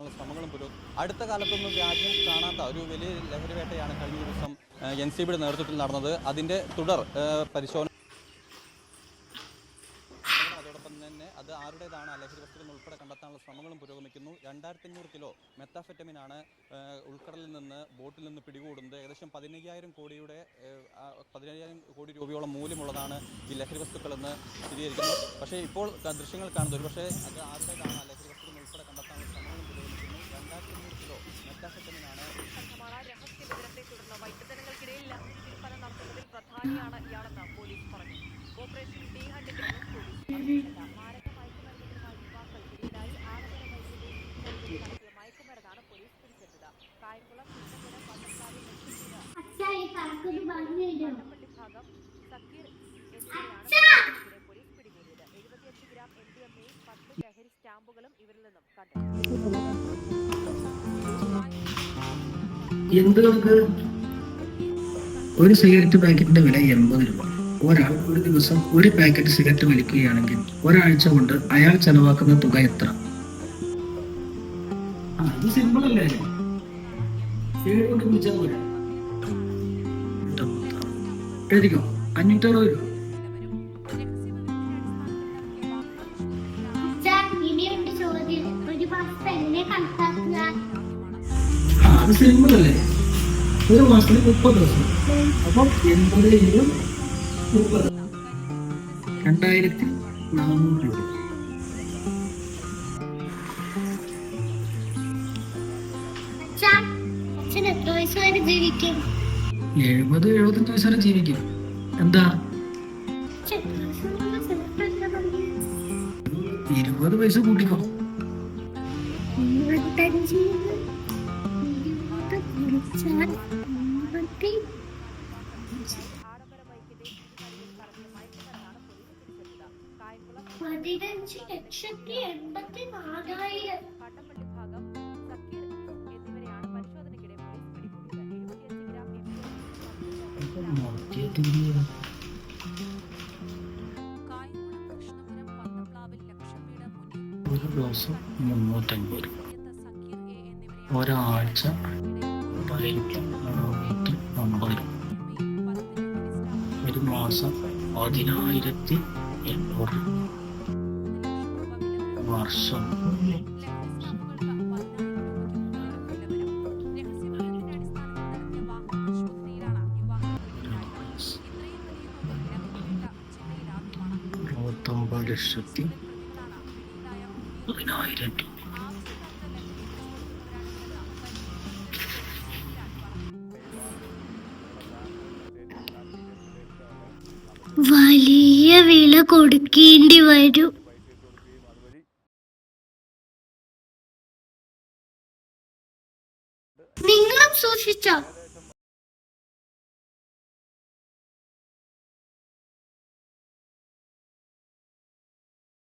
ശ്രമങ്ങളും പുരോ അടുത്ത കാലത്തൊന്നും രാജ്യം കാണാത്ത ഒരു വലിയ ലഹരിവേട്ടയാണ് കഴിഞ്ഞ ദിവസം എൻ സി ബിയുടെ നേതൃത്വത്തിൽ നടന്നത്. അതിന്റെ തുടർ പരിശോധന അതോടൊപ്പം തന്നെ അത് ആരുടേതാണ് ആ ലഹരി വസ്തുക്കൾ ഉൾപ്പെടെ കണ്ടെത്താനുള്ള ശ്രമങ്ങളും പുരോഗമിക്കുന്നു. രണ്ടായിരത്തി അഞ്ഞൂറ് കിലോ മെത്താഫെറ്റമിനാണ് ഉൾക്കടലിൽ നിന്ന് ബോട്ടിൽ നിന്ന് പിടികൂടുന്നത്. ഏകദേശം പതിനയ്യായിരം കോടിയുടെ പതിനയ്യായിരം കോടി രൂപയോളം മൂല്യമുള്ളതാണ് ഈ ലഹരി വസ്തുക്കളെന്ന് സ്ഥിരീകരിക്കുന്നു. പക്ഷേ ഇപ്പോൾ ദൃശ്യങ്ങൾ കാണുന്നത് പക്ഷേ അത് ആരുടേതാണ് ലഹരി വസ്തുക്കൾ ഉൾപ്പെടെ കണ്ടെത്താനുള്ള ശ്രമങ്ങളും പുരോഗമിക്കുന്നു. രണ്ടായിരത്തി അഞ്ഞൂറ് കിലോ മെത്താഫെറ്റമിനാണ് രഹസ്യ നടത്തുന്നതിൽ പ്രധാനിയാണ് ഇയാളെന്ന് പോലീസ് പറഞ്ഞു. ഓപ്പറേഷൻ ഡി ഹണ്ടിന്റെ പോലീസ് കായംകുളം പട്ടക്കാരി ഭാഗം സക്കീർ എന്നിവരെയാണ് പോലീസ് പിടികൂടിയത്. എഴുപത്തിയഞ്ച് gram M D M A പത്ത് ലഹരി സ്റ്റാമ്പുകളും ഇവരിൽ നിന്നും കണ്ടെത്തി എന്ത് ഒരു സിഗരറ്റ് പാക്കറ്റിന്റെ വില എൺപത് രൂപ. ഒരാൾ ഒരു ദിവസം ഒരു പാക്കറ്റ് സിഗരറ്റ് വലിക്കുകയാണെങ്കിൽ ഒരാഴ്ച കൊണ്ട് അയാൾ ചെലവാക്കുന്ന തുക എത്ര? ഇത് സിമ്പിൾ അല്ലേ? ഏഴ് കൊണ്ട് വിളിച്ചാൽ പോരെ? എഴുതിക്കോ? രൂപ. എങ്ങനെ കണക്കാക്കുക? ആ അത് സിമ്പിൾ അല്ലേ? ഒരു മാസത്തിൽ മുപ്പത് ദിവസം. അപ്പം എൺപത് ഇരു മുപ്പത്. രണ്ടായിരത്തി നാനൂറ് രൂപ. ജീവിക്കും. എഴുപത് എഴുപത്തഞ്ച് വയസ്സ് വരെ ജീവിക്കും. എന്താ? ഇരുപത് വയസ്സ് കൂട്ടിക്കോ. പതിനഞ്ച് ലക്ഷത്തി എൺപത്തി നാലായിരം ഒരു ദിവസം മുന്നൂറ്റമ്പത് രൂപ. ഒരാഴ്ച പതിനഞ്ച് നാനൂറ്റി രൂപ. ഒരു മാസം പതിനായിരത്തി എണ്ണൂറ് വർഷം ലക്ഷത്തി വലിയ വില കൊടുക്കേണ്ടി വരും. നിങ്ങളും സൂക്ഷിച്ചോ?